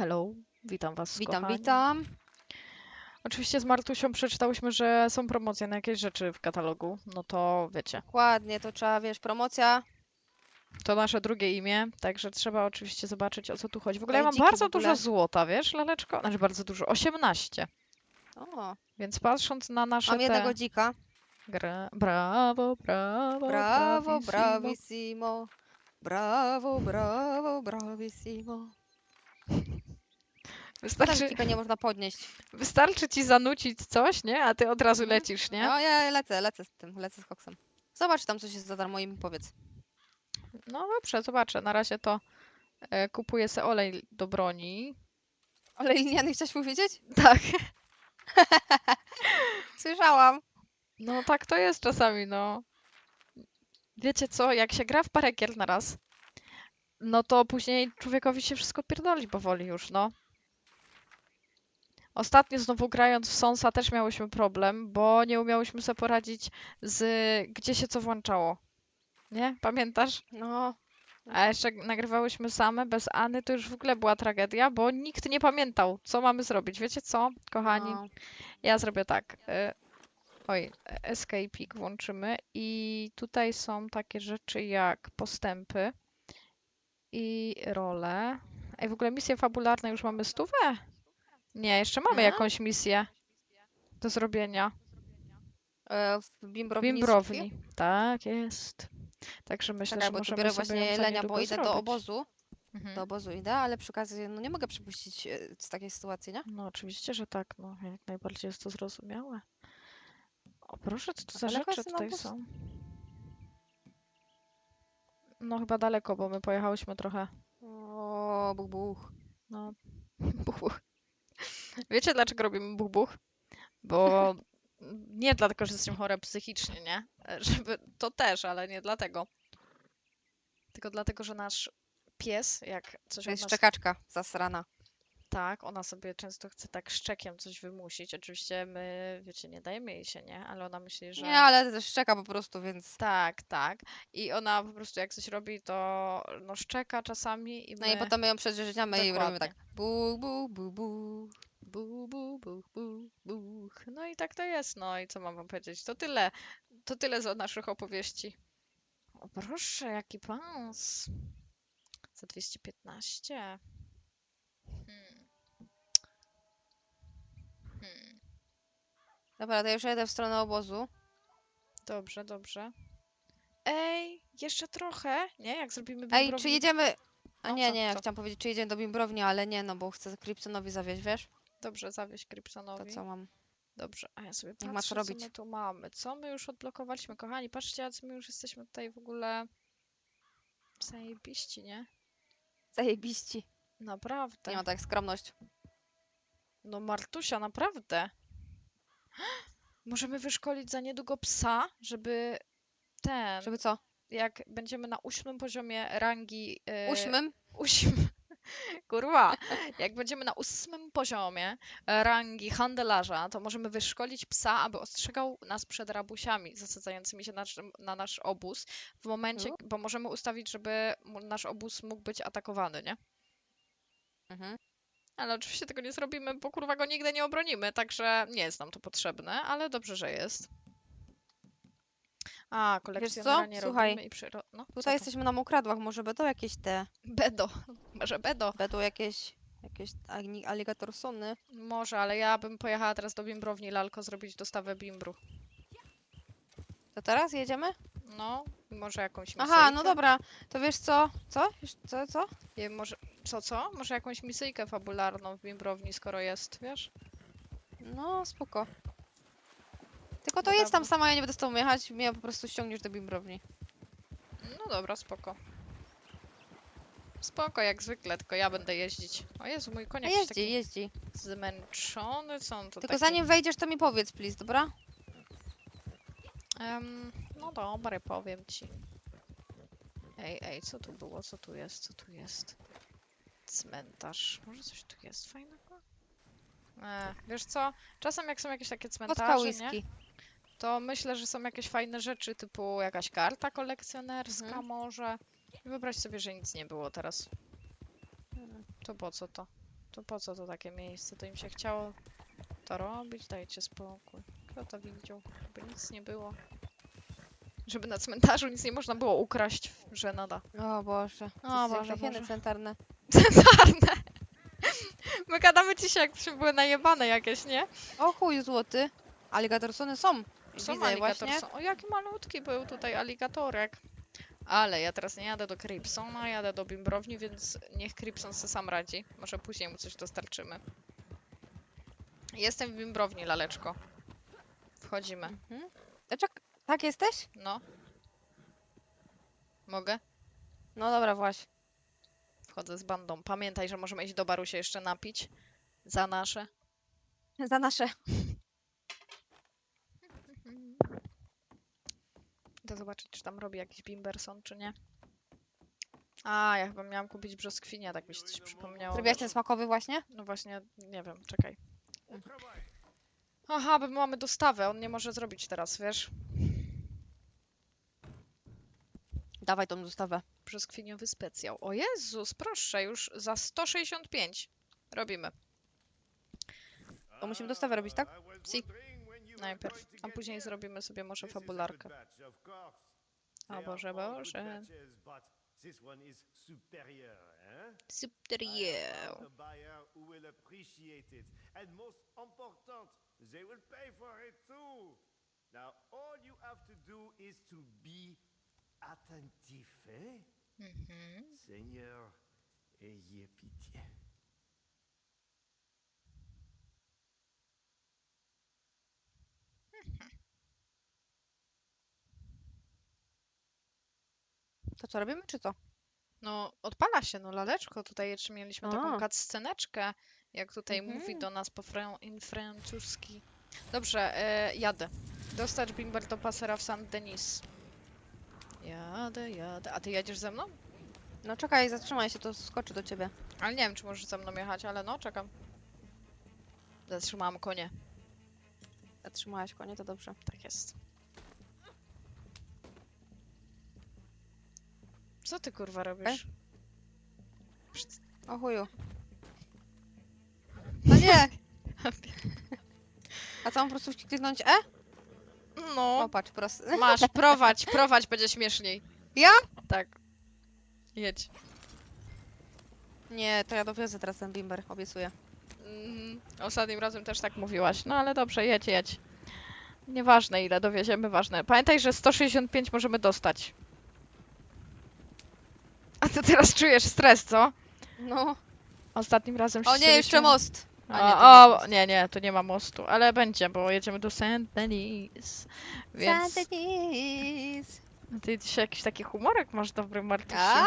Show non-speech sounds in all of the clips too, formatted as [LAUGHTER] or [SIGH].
Hello, witam was. Witam, kochani. witam. Oczywiście z Martusią przeczytałyśmy, że są promocje na jakieś rzeczy w katalogu. No to wiecie, Ładnie, to trzeba, wiesz, promocja. to nasze drugie imię, także trzeba oczywiście zobaczyć o co tu chodzi. W ogóle ja mam bardzo w ogóle. dużo złota, wiesz, laleczko? Znaczy bardzo dużo, 18. O, Więc patrząc na nasze mam te... jednego dzika. Gra... Brawo, brawo, Brawo, bravissimo. bravissimo. Brawo, brawo, bravissimo. Wystarczy, dzika nie można podnieść. wystarczy ci zanucić coś, nie? A ty od razu Mhm. lecisz, nie? No, ja lecę, lecę z tym, lecę z koksem. Zobacz tam coś jest za darmo i mi powiedz. No dobrze, zobaczę. Na razie to e, kupuję se olej do broni. Ale liniany chciałeś powiedzieć? [LAUGHS] Tak. [LAUGHS] Słyszałam. No tak to jest czasami, no. Wiecie co, jak się gra w parę gier na raz, no to później człowiekowi się wszystko pierdoli powoli już, no. Ostatnio znowu grając w Sonsa też miałyśmy problem, bo nie umiałyśmy sobie poradzić z gdzie się co włączało. Nie? Pamiętasz? No, A jeszcze nagrywałyśmy same, bez Any, to już w ogóle była tragedia, bo nikt nie pamiętał, co mamy zrobić. Wiecie co, kochani? no. Ja zrobię tak. y, Oj, escape'ik włączymy i tutaj są takie rzeczy jak postępy i role. Ej, w ogóle misje fabularne już mamy stówę? Nie, jeszcze mamy Nie? jakąś misję do zrobienia. E, w bimbrowni. Bimbrowni. Tak, jest. Także myślę, Czekaj, że bo tu możemy biorę sobie właśnie ją za Lenia, bo idę do zrobić. obozu. Mhm. Do obozu idę, ale przy okazji, no nie mogę przepuścić e, z takiej sytuacji, nie? No oczywiście, że tak, no jak najbardziej jest to zrozumiałe. O proszę, co to A za daleko rzeczy jest ten tutaj obóz? są? No chyba daleko, bo my pojechałyśmy trochę. O, buch, buch. No, [LAUGHS] buch, buch. Wiecie dlaczego robimy buch, buch? Bo nie dlatego, że jestem chora psychicznie, nie? Żeby, to też, ale nie dlatego. Tylko dlatego, że nasz pies, jak coś To od jest nas czekaczka zasrana. Tak, ona sobie często chce tak szczekiem coś wymusić. Oczywiście my, wiecie, nie dajemy jej się, nie? Ale ona myśli, że... Nie, ale też czeka po prostu, więc... Tak, tak. I ona po prostu jak coś robi, to no szczeka czasami i No my... i potem my ją przedrzeźniamy i robimy tak. Dokładnie. Buch, buch, buch, buch. Bu, bu, buch, buch, buch. No i tak to jest, no i co mam wam powiedzieć? To tyle. To tyle za naszych opowieści. O proszę, jaki pas. Za 215. Hmm. Hmm. Dobra, to już jedę w stronę obozu. Dobrze, dobrze. Ej, jeszcze trochę, nie? Jak zrobimy Ej, bimbrowni- czy jedziemy... A No, nie, co, nie, ja co? chciałam powiedzieć, czy jedziemy do Bimbrowni, ale nie, no bo chcę Kryptonowi zawieźć, wiesz? Dobrze, zawieź To Kryptonowi. co mam? Dobrze, a ja sobie ma co patrzę, co robić. my tu mamy. Co my już odblokowaliśmy, kochani? Patrzcie, jacy my już jesteśmy tutaj w ogóle zajebiści, nie? Zajebiści. Naprawdę. Nie ma tak skromność. No Martusia, naprawdę. [GASPS] Możemy wyszkolić za niedługo psa, żeby ten, Żeby co? jak będziemy na ósmym poziomie rangi... e, Ósmym? Ósmym. Kurwa. Jak będziemy na ósmym poziomie e, rangi handelarza, to możemy wyszkolić psa, aby ostrzegał nas przed rabusiami zasadzającymi się na, nasz- na nasz obóz w momencie, U. bo możemy ustawić, żeby nasz obóz mógł być atakowany, nie? Mhm. Ale oczywiście tego nie zrobimy, bo kurwa go nigdy nie obronimy, także nie jest nam to potrzebne, ale dobrze, że jest. A, kolekcjonera nie Słuchaj, robimy i przyro... No, co Tutaj to? jesteśmy na mokradłach, może będą jakieś te... Bedo. [LAUGHS] Może Bedo. Będą jakieś... Jakieś ani- alligatorsony. Może, ale ja bym pojechała teraz do bimbrowni Lalko zrobić dostawę bimbru. To teraz jedziemy? No, i może jakąś Aha, misyjkę. no dobra. To wiesz co? Co? Co, co? I może, co, co? Może jakąś misyjkę fabularną w bimbrowni, skoro jest, wiesz? No, spoko. Tylko to jedź tam dobra. sama, ja nie będę z tobą jechać, mnie po prostu ściągniesz do Bimbrowni. No dobra, spoko. Spoko, jak zwykle, tylko ja będę jeździć. O Jezu, mój A koń jakiś jeździ, taki jeździ. zmęczony, co on to Tylko taki... zanim wejdziesz, to mi powiedz, please, dobra? Em, no dobra, powiem ci. Ej, ej, co tu było? Co tu jest? Co tu jest? Cmentarz. Może coś tu jest fajnego? E, wiesz co? Czasem jak są jakieś takie cmentarze, nie? whisky. To myślę, że są jakieś fajne rzeczy, typu jakaś karta kolekcjonerska Mhm. może. I Wyobraź sobie, że nic nie było teraz. To po co to? To po co to takie miejsce? To im się chciało to robić? Dajcie spokój. Kto to widział? Żeby nic nie było. Żeby na cmentarzu nic nie można było ukraść, że nada. O Boże. O O Boże, Boże, Boże. cmentarne. [LAUGHS] Cmentarne! My gadamy dzisiaj, jakbyśmy były najebane jakieś, nie? O chuj złoty. Alligatorsony są. Są Widzę aligator. właśnie. Są. O, jaki malutki był tutaj aligatorek. Ale ja teraz nie jadę do Cripsona, jadę do Bimbrowni, więc niech Cripson se sam radzi. Może później mu coś dostarczymy. Jestem w Bimbrowni, laleczko. Wchodzimy. Mhm. Czek, tak jesteś? No. Mogę? No dobra, właśnie. Wchodzę z bandą. Pamiętaj, że możemy iść do baru się jeszcze napić. Za nasze. Za nasze. [LAUGHS] Idę zobaczyć, czy tam robi jakiś Bimberson, czy nie. A, ja chyba miałam kupić brzoskwinię, tak mi się coś przypomniało. Zrobiłaś ten smakowy właśnie? No właśnie, nie wiem, czekaj. Aha, bo my mamy dostawę, on nie może zrobić teraz, wiesz? Dawaj tą dostawę. Brzoskwiniowy specjał. O Jezus, proszę, już za 165 robimy. To musimy dostawę robić, tak? Si. Najpierw, a później zrobimy sobie może fabularkę. O Boże, Boże. This one is superior, hein? Super I yeah. found a buyer who will appreciate it. And most important, they will pay for it too. Now, all you have to do is to be attentif, eh? Mhm. Seigneur, ayez pitié. To co robimy, czy co? No, odpala się, no laleczko. Tutaj jeszcze mieliśmy taką A. cutsceneczkę, jak tutaj mówi Mhm. do nas po fran in francuski. Dobrze, e, jadę. Dostać bimber do pasera w Saint Denis. Jadę, jadę. A ty jedziesz ze mną? No czekaj, zatrzymaj się, to skoczy do ciebie. Ale nie wiem, czy możesz ze mną jechać, ale no, czekam. Zatrzymałam konie. Zatrzymałaś konie, to dobrze. Tak jest. Co ty kurwa robisz? O chuju. No [LAUGHS] nie! [LAUGHS] A co, mam po prostu wcisnąć E? No, O, patrz, prosto. [LAUGHS] masz, prowadź, prowadź, będzie śmieszniej. Ja? Tak. Jedź. Nie, to ja dowiozę teraz ten bimber, obiecuję. Mhm. Ostatnim razem też tak mówiłaś. No ale dobrze, jedź, jedź. Nieważne ile dowieziemy, ważne. Pamiętaj, że 165 możemy dostać. [LAUGHS] Ty teraz czujesz stres, co? No. Ostatnim razem O nie, jeszcze most! A nie, to nie o, nie, nie, tu nie ma mostu, ale będzie, bo jedziemy do Saint Denis. Więc Saint Denis. ty dzisiaj jakiś taki humorek masz dobry, Martusiu. A,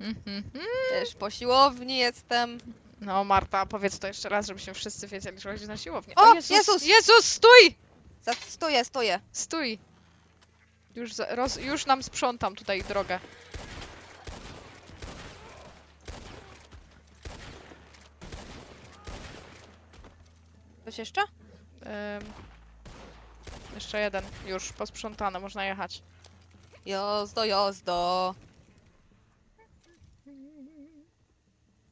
Mhm. [LAUGHS] też po siłowni jestem. No Marta, powiedz to jeszcze raz, żebyśmy wszyscy wiedzieli, że chodzi na siłownię. O, Jezus! Jezus, stój! Za- Stoję, stoję. Stój! Już, roz, już nam sprzątam tutaj drogę. Coś jeszcze? Ym, jeszcze jeden, już posprzątane, można jechać. Jozdo, jozdo.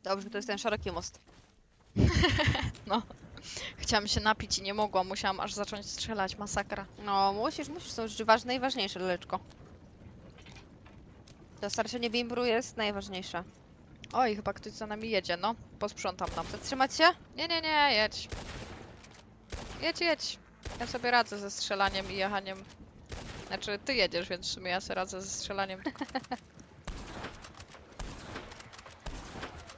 Dobrze, to jest ten szeroki most. [LAUGHS] Chciałam się napić i nie mogłam, musiałam aż zacząć strzelać, masakra. No, musisz, musisz, są rzeczy ważne i ważniejsze, leczko. Dostarczenie bimbru jest najważniejsze. Oj, chyba ktoś za nami jedzie, no. Posprzątam nam. Zatrzymać się? Nie, nie, nie, jedź. Jedź, jedź. Ja sobie radzę ze strzelaniem i jechaniem. Znaczy, ty jedziesz, więc w sumie ja sobie radzę ze strzelaniem. tylko- [LAUGHS]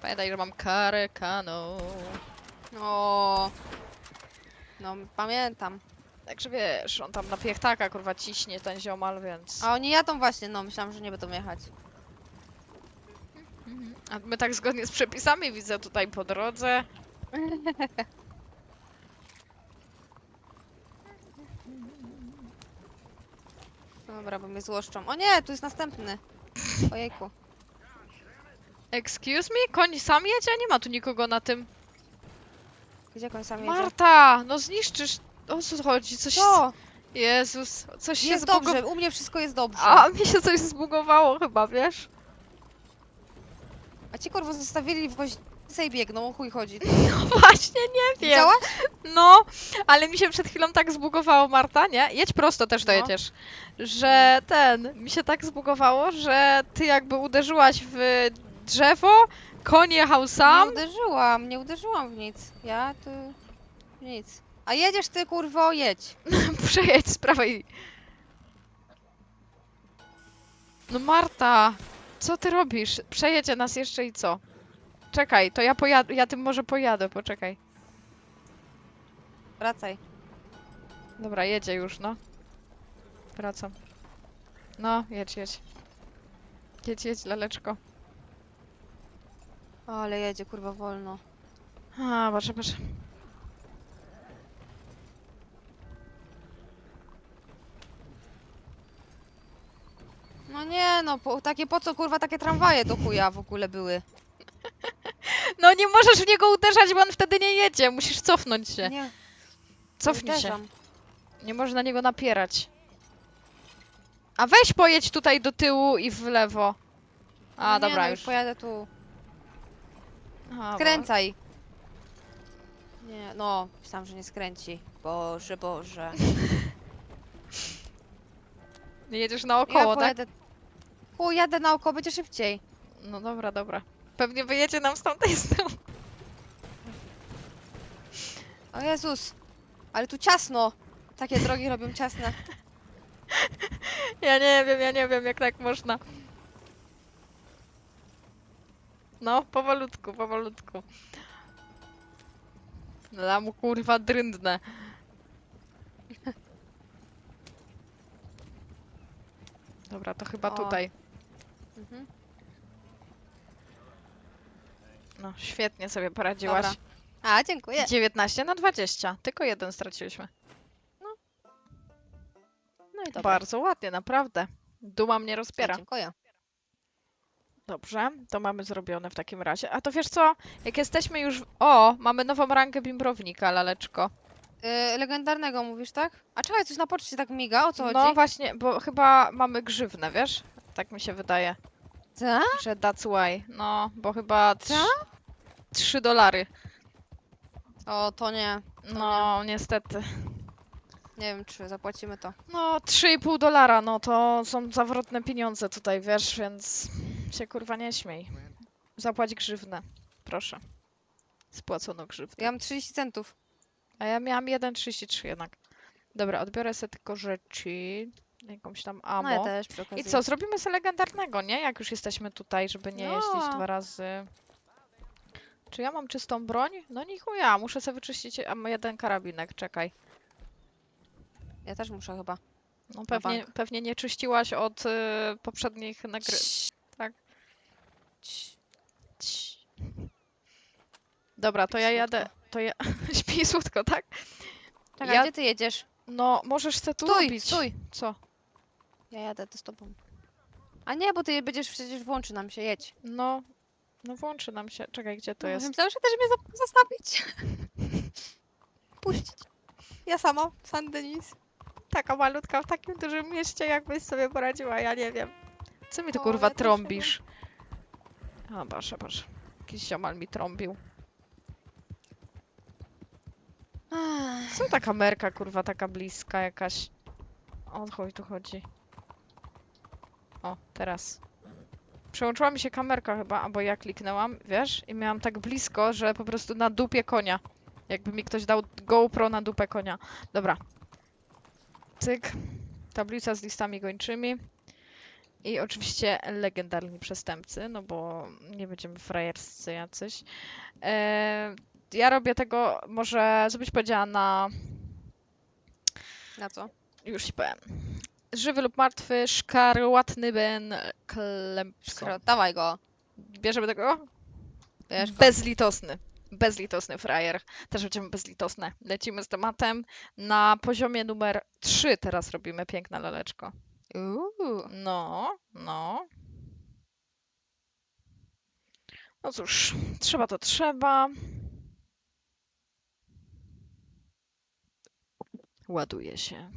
Pamiętaj, że mam karę. O. No, pamiętam. Także wiesz, on tam na piechtaka kurwa ciśnie ten ziomal, więc... A oni jadą właśnie, no, myślałam, że nie będą jechać. Mhm. A my tak zgodnie z przepisami widzę tutaj po drodze. [LAUGHS] Dobra, bo mnie złoszczą. O nie, tu jest następny. Ojejku. Excuse me? Koń sam jedzie? A nie ma tu nikogo na tym. Gdzie koń sam jedzie? Marta! No zniszczysz... O co chodzi? Coś... Co? Jezus, coś się Jest zbugowało. dobrze, u mnie wszystko jest dobrze. A mi się coś zbugowało chyba, wiesz? A ci kurwa zostawili w woźnicy i biegną, o chuj chodzi. [LAUGHS] Właśnie, nie wiem. Widziałaś? No, ale mi się przed chwilą tak zbugowało, Marta, nie? Jedź prosto też No. dojedziesz. Że ten, mi się tak zbugowało, że ty jakby uderzyłaś w drzewo, koń jechał sam. Nie uderzyłam, nie uderzyłam w nic. Ja tu... nic. A jedziesz ty kurwo, jedź. [LAUGHS] Przejedź z prawej. No Marta, co ty robisz? Przejedzie nas jeszcze i co? Czekaj, to ja pojadę, ja tym może pojadę, poczekaj. Wracaj. Dobra, jedzie już, no. Wracam. No, jedź, jedź. Jedź, jedź, laleczko. Ale jedzie kurwa wolno. A, proszę, proszę. No nie no, po, takie po co kurwa takie tramwaje do chuja w ogóle były? [LAUGHS] No nie możesz w niego uderzać, bo on wtedy nie jedzie. Musisz cofnąć się. Nie, Cofnij się. uderzam. Nie można na niego napierać. A weź pojedź tutaj do tyłu i w lewo. A, No nie, dobra, no, już. pojadę tu. Aha, Skręcaj. Nie, no, myślałam, że nie skręci. Boże, Boże. [LAUGHS] jedziesz naokoło, ja tak? pojadę... Chuj, jadę naokoło, będzie szybciej. No dobra, dobra. Pewnie wyjedzie nam z tamtej strony. O Jezus, ale tu ciasno. Takie drogi robią ciasne. [LAUGHS] Ja nie wiem, ja nie wiem, jak tak można. No, powolutku, powolutku. Da mu kurwa dryndne. [LAUGHS] Dobra, to chyba O. tutaj. Mhm. No, świetnie sobie poradziłaś. Dobra. A, dziękuję. 19 na 20. Tylko jeden straciłyśmy. No i dobra. Bardzo ładnie, naprawdę. Duma mnie rozpiera. dziękuję. Dobrze, to mamy zrobione w takim razie. A to wiesz co? Jak jesteśmy już... w- O, mamy nową rangę bimbrownika, laleczko. Y, legendarnego mówisz, tak? A czekaj, coś na poczcie tak miga, o co No chodzi? właśnie, bo chyba mamy grzywne, wiesz? Tak mi się wydaje, Co? że that's why. No, bo chyba Co? 3 dolary. O, to nie. No, niestety. Nie wiem, czy zapłacimy to. No, 3,5 dolara, no to są zawrotne pieniądze tutaj, wiesz, więc się kurwa nie śmiej. Zapłać grzywnę, proszę. Spłacono grzywnę. Ja mam 30 centów. A ja miałam 1,33 jednak. Dobra, odbiorę sobie tylko rzeczy. Jakąś tam No ja amo. też przy okazji. I co, zrobimy sobie legendarnego, nie? Jak już jesteśmy tutaj, żeby nie jeździć No. dwa razy. Czy ja mam czystą broń? No nie chuja, muszę sobie wyczyścić a, mam jeden karabinek, czekaj. Ja też muszę chyba. No pewnie, bank. pewnie nie czyściłaś od y, poprzednich nagry... tak. Cii. Cii. Dobra, to ja jadę, to ja... [LAUGHS] Śpi słodko, tak? Czekaj, Ja- gdzie ty jedziesz? No, możesz se tu Stój, robić. stój. Co? Ja jadę to z tobą. A nie, bo ty będziesz przecież włączy nam się, jedź. No, no włączy nam się. Czekaj, gdzie to No, jest? Myślałam, że też mnie za- zostawić. [LAUGHS] Puścić. Ja sama, San Denis. Taka malutka w takim dużym mieście, jakbyś sobie poradziła, ja nie wiem. Co mi tu O, kurwa ja też nie trąbisz? A, proszę, proszę. Jakiś ziomal mi trąbił. Ach, Co ta kamerka, kurwa, taka bliska jakaś? O chuj tu chodzi. O, teraz. Przełączyła mi się kamerka chyba, albo ja kliknęłam, wiesz? I miałam tak blisko, że po prostu na dupie konia. Jakby mi ktoś dał GoPro na dupę konia. Dobra. Cyk. Tablica z listami gończymi. I oczywiście legendarni przestępcy, no bo nie będziemy frajerscy jacyś. Eee, ja robię tego, może, co byś powiedziała, na na co? już ci powiem. Żywy lub martwy, szkarłatny Ben Clemson. Skoro, dawaj go. Bierzemy tego? Wiesz. Bezlitosny. Bezlitosny frajer. Też będziemy bezlitosne. Lecimy z tematem. Na poziomie numer 3 teraz robimy piękna laleczko. Uuu. No, no. No cóż, trzeba to trzeba. Ładuje się.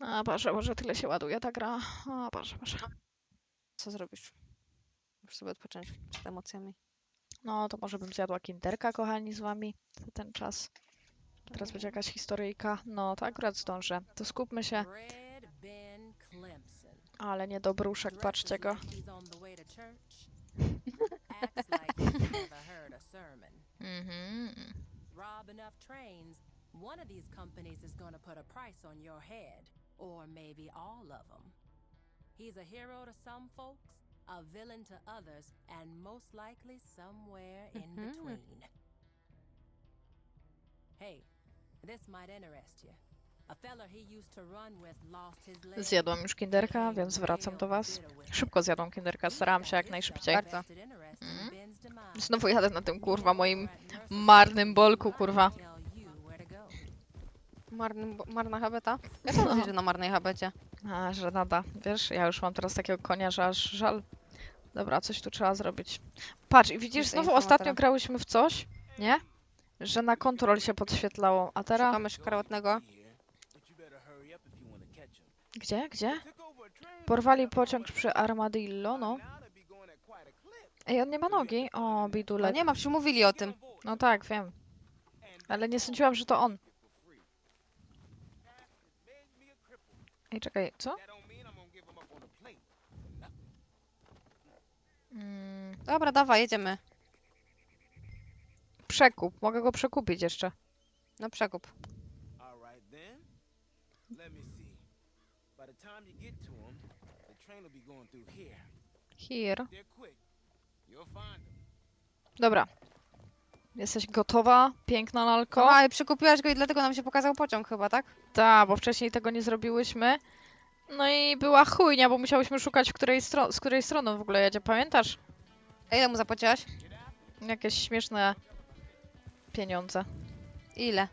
A Boże, Boże, tyle się ładuje ta gra. A Boże, Boże. Co zrobisz? Muszę sobie odpocząć przed emocjami. No, to może bym zjadła kinderka, kochani, z wami za ten czas. Teraz będzie jakaś historyjka. No, to akurat zdążę. To skupmy się. Ale nie do bruszek, patrzcie go. [LAUGHS] Mhm. Rob enough trains, one of these companies is gonna put a price on your head. Or maybe all of them. He's a hero to some folks, a villain to others, and most likely somewhere in Mhm. between. Hey, this might interest you. A fella he used to run with lost his leg. Zjadłam już kinderka, więc wracam do was. Szybko zjadłam kinderka, starałam się jak najszybciej. Bardzo. Mhm. Znowu jadę na tym, kurwa, moim marnym bolku, kurwa. Marny, marna habeta? Ja [LAUGHS] co no. że na marnej habecie? A, że nada. Wiesz, ja już mam teraz takiego konia, że aż żal. Dobra, coś tu trzeba zrobić. Patrz, i widzisz, znowu ostatnio grałyśmy w coś, nie? Że na kontrol się podświetlało, a teraz... Szukamy szkarłatnego. Gdzie? Gdzie? Porwali pociąg przy Armadillo, no. Ej, on nie ma nogi. O, No bidulek. nie ma, przecież mówili o tym. No tak, wiem. Ale nie sądziłam, że to on. Ej, czekaj, co? Mm, Dobra, dawaj, jedziemy. przekup. Mogę go przekupić jeszcze. No przekup. Here. Dobra. Jesteś gotowa? Piękna lalko? No, ale przekupiłaś go i dlatego nam się pokazał pociąg chyba, tak? Tak, bo wcześniej tego nie zrobiłyśmy. No i była chujnia, bo musiałyśmy szukać, w której stro- z której strony w ogóle jedzie. Pamiętasz? A ile mu zapłaciłaś? Jakieś śmieszne pieniądze. Ile?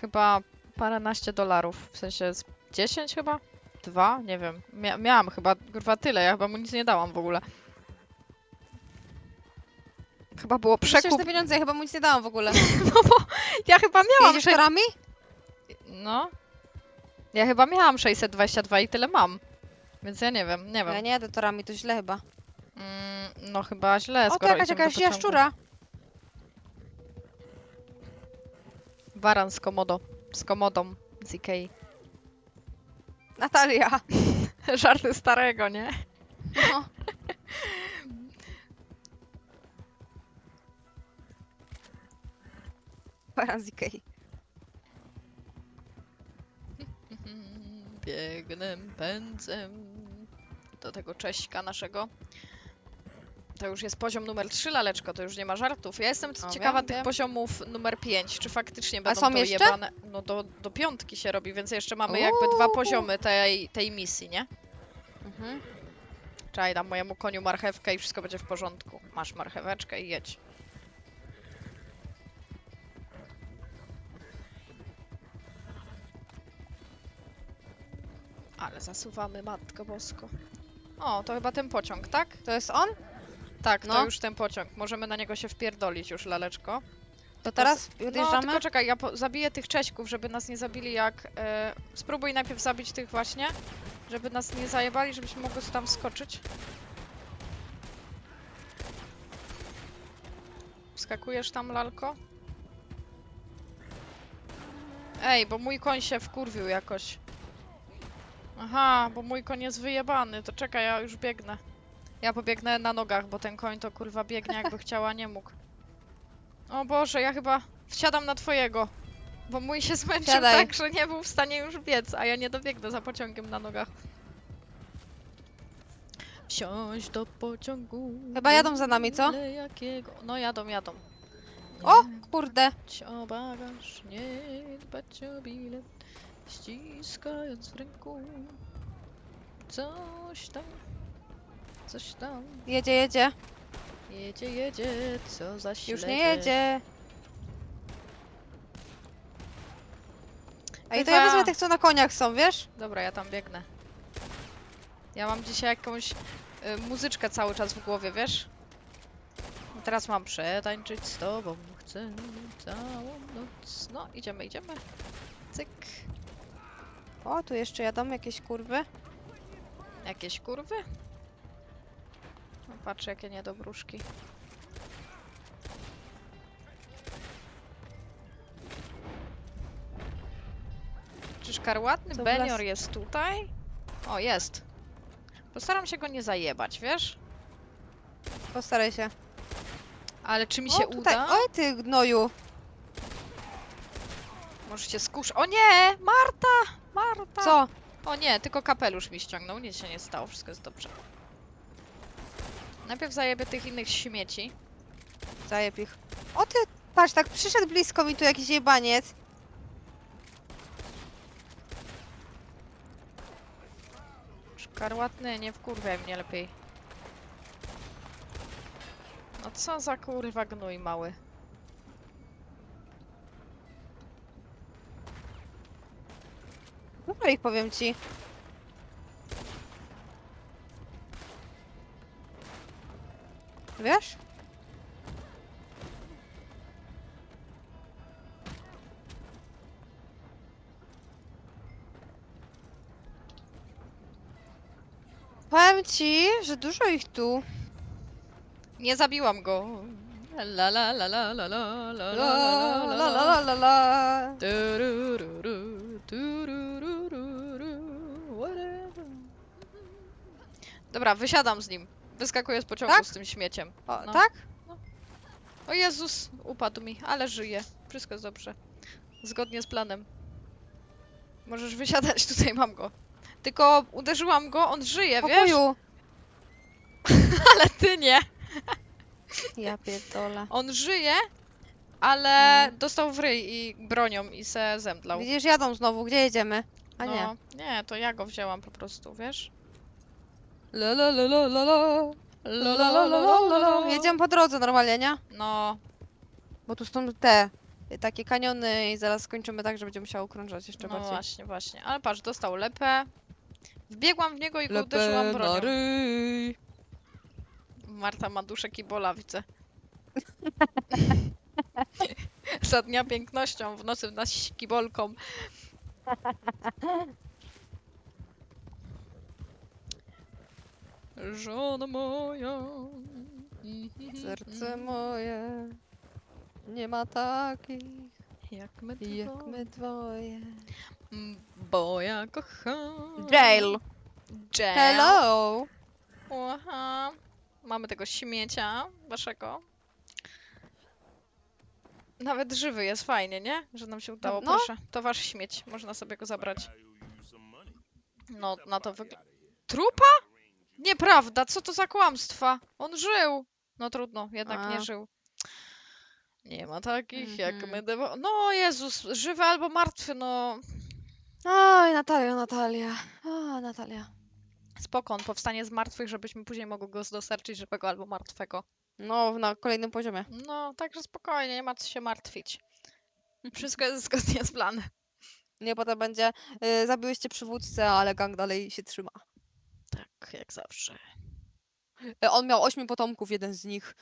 Chyba paręnaście dolarów. W sensie z 10 chyba? Dwa? Nie wiem. Mia miałam chyba kurwa tyle. Ja chyba mu nic nie dałam w ogóle. Chyba było przekup. Przekup... te pieniądze, ja chyba mu nic nie dałam w ogóle. [LAUGHS] No bo ja chyba miałam. jedziesz Sze... torami? No. Ja chyba miałam 622 i tyle mam. Więc ja nie wiem, nie Ja wiem. nie jadę torami, to źle chyba. Mm, no chyba źle, O, to skoro jakaś idziemy do jakaś pociągu. jaszczura. Baran z komodo. Z komodą. Z Ikei. Natalia. [LAUGHS] Żarty starego, nie? No. Baran z Ikei. Biegnę pędzem do tego cześćka naszego. To już jest poziom numer 3, laleczko, to już nie ma żartów. Ja jestem No, ciekawa wiem, tych wiem. poziomów numer 5, czy faktycznie będą są jeszcze? dojebane. No do, do piątki się robi, więc jeszcze mamy jakby dwa Uuu. poziomy tej, tej misji, nie? Mhm. Czaj, dam mojemu koniu marchewkę i wszystko będzie w porządku. Masz marcheweczkę i jedź. Zasuwamy, Matko Bosko. O, to chyba ten pociąg, tak? To jest on? Tak, to No. już ten pociąg. Możemy na niego się wpierdolić już, laleczko. To teraz No, odjeżdżamy? tylko czekaj, ja zabiję tych cześćków, żeby nas nie zabili jak... E, spróbuj najpierw zabić tych właśnie, żeby nas nie zajebali, żebyśmy mogli tam skoczyć. Wskakujesz tam, lalko? Ej, bo mój koń się wkurwił jakoś. Aha, bo mój koń jest wyjebany, to czekaj, ja już biegnę. Ja pobiegnę na nogach, bo ten koń to kurwa biegnie jakby [LAUGHS] chciała, nie mógł. O Boże, ja chyba wsiadam na twojego. Bo mój się zmęczył Siadaj. tak, że nie był w stanie już biec, a ja nie dobiegnę za pociągiem na nogach. Wsiąść do pociągu. Chyba jadą za nami, co? byle Jakiego. No jadą, jadą. O, kurde. O bagaż, nie dbać o bilet, ściskając w ręku coś tam, coś tam. Jedzie, jedzie. Jedzie, jedzie, co za Już śledzie. nie jedzie. Ej, to ja wezmę tych, co na koniach są, wiesz? Dobra, ja tam biegnę. Ja mam dzisiaj jakąś y, muzyczkę cały czas w głowie, wiesz? I Teraz mam przetańczyć z tobą, chcę całą noc. No, idziemy, idziemy. Cyk. O, tu jeszcze jadą jakieś kurwy. Jakieś kurwy? Patrz jakie niedobruszki. Czy szkarłatny Co Benior las- jest tutaj? O, jest. Postaram się go nie zajebać, wiesz? Postaraj się. Ale czy mi o, się tutaj. uda? Oj ty gnoju. Może się skusz... O nie! Marta! Marta! Co? O nie, tylko kapelusz mi ściągnął, nic się nie stało, wszystko jest dobrze. Najpierw zajebię tych innych śmieci. Zajeb ich. O ty, patrz, tak przyszedł blisko mi tu jakiś jebaniec. Szkarłatny, nie wkurwiaj mnie lepiej. No co za kurwa gnój mały. Dobra ich powiem ci. Wiesz? Powiem ci, że dużo ich tu. Nie zabiłam go. La la la la la la la la La la la la la la Dobra, wysiadam z nim. Wyskakuję z pociągu Tak? z tym śmieciem. O, No. tak? O Jezus, upadł mi, ale żyje. Wszystko jest dobrze. Zgodnie z planem. Możesz wysiadać, [LAUGHS] tutaj mam go. Tylko uderzyłam go, on żyje, wiesz? pokoju. [LAUGHS] Ale ty nie. [LAUGHS] Ja pierdolę. On żyje, ale Mm. dostał w ryj i bronią i se zemdlał. Widzisz, jadą znowu. Gdzie jedziemy? A nie. No, nie, to ja go wzięłam po prostu, wiesz? La la la la la la. La la la la la la la. Jedziemy po drodze normalnie, nie? No, Bo tu są te y, takie kaniony i zaraz skończymy tak, że będzie musiał okrążać jeszcze no bardziej. właśnie, właśnie. Ale patrz, dostał lepę. Wbiegłam w niego i go uderzyłam bronią. ryj. Marta ma duszę kibola, widzę. [LAUGHS] Za dnia pięknością, w nocy w nas kibolką. [LAUGHS] Żona moja. Serce moje nie ma takich Jak my jak dwoje. my dwoje. Mm, Bo ja kocham. Jail. Jail. Hello. Aha. Mamy tego śmiecia waszego. Nawet żywy jest fajnie, nie? Że nam się udało, No. proszę. To wasz śmieć, można sobie go zabrać. No, na to wygląda. Trupa? Nieprawda, co to za kłamstwa? On żył. No trudno, jednak A. nie żył. Nie ma takich jak Mhm. my. Dewo- no Jezus, żywy albo martwy, no. Oj, Natalia, Natalia. O, Natalia. Spoko, on powstanie z martwych, żebyśmy później mogli go dostarczyć żywego albo martwego. No, na kolejnym poziomie. No, także spokojnie, nie ma co się martwić. Wszystko jest zgodnie z planem. Nie, potem będzie, y, zabiłyście przywódcę, ale gang dalej się trzyma. Jak zawsze. Y, On miał ośmiu potomków, jeden z nich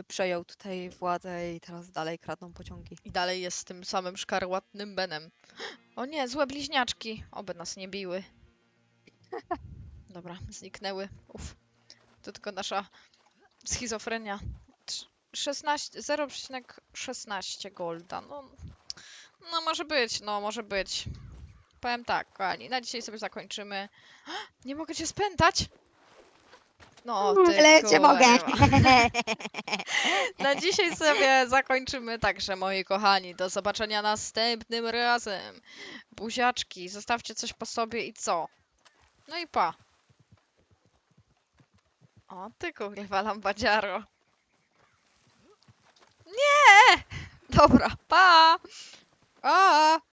y, przejął tutaj władzę i teraz dalej kradną pociągi. I dalej jest tym samym szkarłatnym Benem. O nie, złe bliźniaczki. Oby nas nie biły. Dobra, zniknęły. Uf. To tylko nasza schizofrenia. Trz- 16, 0,16 golda. No, no może być, no może być. Powiem tak, kochani, na dzisiaj sobie zakończymy. [GASPS] Nie mogę cię spętać! No, ty Ale cię mogę. [LAUGHS] Na dzisiaj sobie zakończymy także, moi kochani. Do zobaczenia następnym razem. Buziaczki, zostawcie coś po sobie i co? No i pa. O, ty kurwa lambadziaro. Nie! Dobra, pa! A!